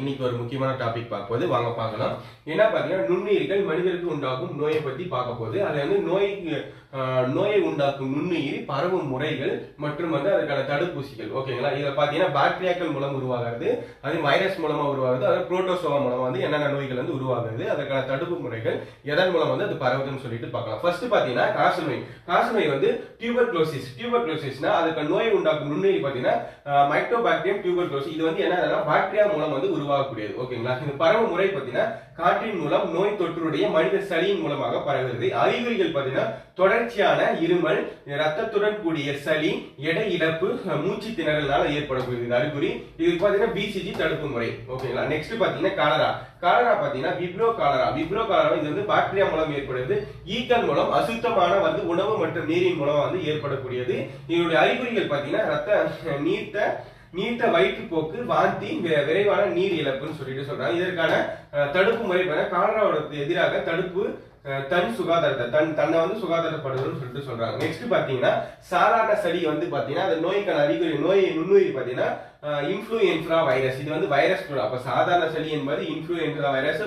இன்னைக்கு ஒரு முக்கியமான டாபிக் பார்க்க போது வாங்க பார்க்கலாம். என்ன பார்த்தீங்கன்னா நுண்ணுயிர்கள் மனிதருக்கு உண்டாகும் நோயை பத்தி பார்க்க போகுது. அது வந்து நோய்க்கு நோயை உண்டாக்கும் நுண்ணுயிரி பரவும் முறைகள் மற்றும் வந்து அதுக்கான தடுப்பூசிகள். ஓகேங்களா? இதில் பார்த்தீங்கன்னா பாக்டீரியாக்கள் மூலம் உருவாகிறது அது வைரஸ் மூலமாக உருவாகுது அது புரோட்டோசோவா மூலமாக வந்து என்னென்ன நோய்கள் வந்து உருவாகுது அதற்கான தடுப்பு முறைகள் எதன் மூலம் வந்து அது பரவுதுன்னு சொல்லிட்டு பார்க்கலாம். ஃபர்ஸ்ட் பார்த்தீங்கன்னா காசநோய் காசநோய் வந்து டியூபர் குளோசிஸ் டியூபர் குளோசிஸ்னா அதுக்கு நோயை உண்டாக்கும் நுண்ணுயிரி பார்த்தீங்கன்னா மைக்ரோபாக்டீரியம் டியூபர் குளோசிஸ் இது வந்து என்னன்னா பாக்டீரியா மூலம் வந்து உருவாகக்கூடியது. ஓகேங்களா இந்த பரவும் முறை பார்த்தீங்கன்னா காற்றின் மூலம் நோய் தொற்றுடைய மனித சளியின் மூலமாக பரவுகிறது. அறிகுறிகள் பார்த்தீங்கன்னா தொடர்ச்சியான இருமல் ரத்தத்துடன் கூடிய சளி எடை இழப்பு மூச்சு திணறலால ஏற்படக்கூடியது அறிகுறி. இது பார்த்தீங்கன்னா பிசிஜி தடுப்பு முறை. ஓகேங்களா நெக்ஸ்ட் பார்த்தீங்கன்னா காலரா காலரா பாத்தீங்கன்னா விப்ரோ காலரா விப்ரோ காலரா இது வந்து பாக்டீரியா மூலம் ஏற்படுது ஈக்கள் மூலம் அசுத்தமான வந்து உணவு மற்றும் நீரின் மூலம் வந்து ஏற்படக்கூடியது. இதனுடைய அறிகுறிகள் பாத்தீங்கன்னா ரத்த நீர்த்த நீர்த்த வயிற்றுப்போக்கு வாந்தி வி- விரைவான நீர் இழப்புன்னு சொல்லிட்டு சொல்றாங்க. இதற்கான தடுப்பு முறை பார்த்தா காலராவோட எதிராக தடுப்பு தன் சுகாதாரத்தை தன் தன்னை வந்து சுகாதாரப்படுதுன்னு சொல்லிட்டு சொல்றாங்க. நெக்ஸ்ட் பாத்தீங்கன்னா சாதாரண சளி வந்து பாத்தீங்கன்னா அந்த நோய்க்கான அறிகுறி நோய் நுண்ணுயிரி பாத்தீங்கன்னா இன்ஃப்ளூயன்சா வைரஸ் இது வந்து வைரஸ் கூட. அப்போ சாதாரண சளி என்பது இன்ஃப்ளூயன்சா வைரஸ்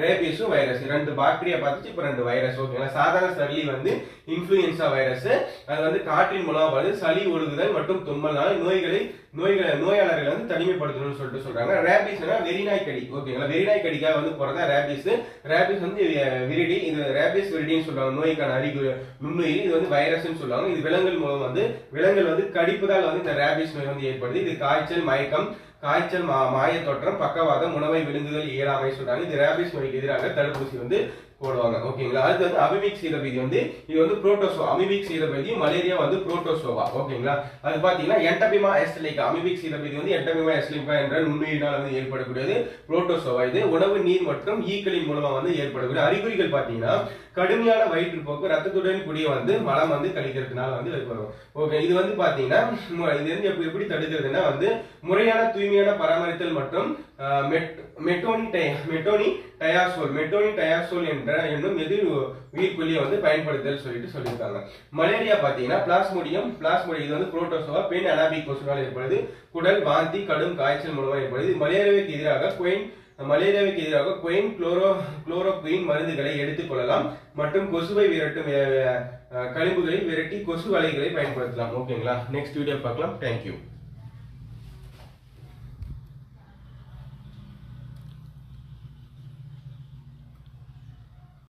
ரேபிஸும் வைரஸ் ரெண்டு பாக்டீரியா பார்த்துச்சு இப்போ ரெண்டு வைரஸ் ஓகேங்களா சாதாரண சளி வந்து இன்ஃப்ளூயன்ஸா வைரஸ் அது வந்து காற்றின் மூலமாக வருது. சளி ஒழுகுதல் மற்றும் தும்மல்னால நோய்களை நோய்களை நோயாளர்களை வந்து தனிமைப்படுத்தணும்னு சொல்லிட்டு சொல்றாங்க. ரேபிஸ்னா வெறிநாய் கடி. ஓகேங்களா வெறிநாய் கடிக்காக வந்து போறதா? ரேபிஸ் ரேபிஸ் வந்து விரிடி. இது ரேபிஸ் விரிடின்னு சொல்றாங்க நோய்க்கான அறிகுறி நுண்ணுயிரி. இது வந்து வைரஸ்னு சொல்லுவாங்க. இது விலங்குகள் மூலம் வந்து விலங்குகள் வந்து கடிப்பதால் வந்து இந்த ரேபிஸ் நோய் வந்து ஏற்படுது. இது காய்ச்சல் myosin myotum காய்ச்சல் மா மாய தோற்றம் பக்கவாதம் உணவை விழுங்குதல் இயலாமை சொல்றாங்க. இது ரேபிஸ் நோய்க்கு எதிராக தடுப்பூசி வந்து போடுவாங்க. ஓகேங்களா அது வந்து அமிபிக் சீரபீதி வந்து இது வந்து புரோட்டோசோ அமிபிக் சீரபீதி மலேரியா வந்து புரோட்டோசோவா ஓகேங்களா அது பாத்தீங்கன்னா என்டபிமா எஸ்டலிகா அமிபிக் சீரபீதி வந்து என்டபிமா எஸ்டலிகா என்ற நுண்ணுயிரினால் வந்து ஏற்படக்கூடியது புரோட்டோசோவா இது உணவு நீர் மற்றும் ஈக்களின் மூலமா வந்து ஏற்படக்கூடிய அறிகுறிகள் பாத்தீங்கன்னா கடுமையான வயிற்றுப்போக்கு ரத்தத்துடன் கூடிய வந்து மலம் வந்து கழிக்கிறதுனால வந்து வரும் ஓகே இது வந்து பாத்தீங்கன்னா இது வந்து எப்படி எப்படி தடுக்கிறதுன்னா வந்து முறையான தூய்மையான பராமரித்தல் மற்றும் மெட்- மெட்டோனி டை- மெட்டோனி டயாசோல் மெட்டோனி டயாசோல் என்ற என்னும் எதிர் உயிர்கொல்லியை வந்து பயன்படுத்தல் சொல்லிட்டு சொல்லியிருக்காங்க. மலேரியா பார்த்தீங்கன்னா பிளாஸ்மோடியம் பிளாஸ்மோடியம் இது வந்து புரோட்டோசோவா பெண் அனாபிக் கொசுவால் ஏற்படுது. குடல் வாந்தி கடும் காய்ச்சல் மூலமாக ஏற்படுது. மலேரியாவுக்கு எதிராக குயின் மலேரியாவுக்கு எதிராக குயின் குளோரோ குளோரோகுயின் மருந்துகளை எடுத்துக்கொள்ளலாம் மற்றும் கொசுவை விரட்டும் கழிவுகளை விரட்டி கொசு வலைகளை பயன்படுத்தலாம். ஓகேங்களா? நெக்ஸ்ட் வீடியோ பார்க்கலாம். தேங்க்யூ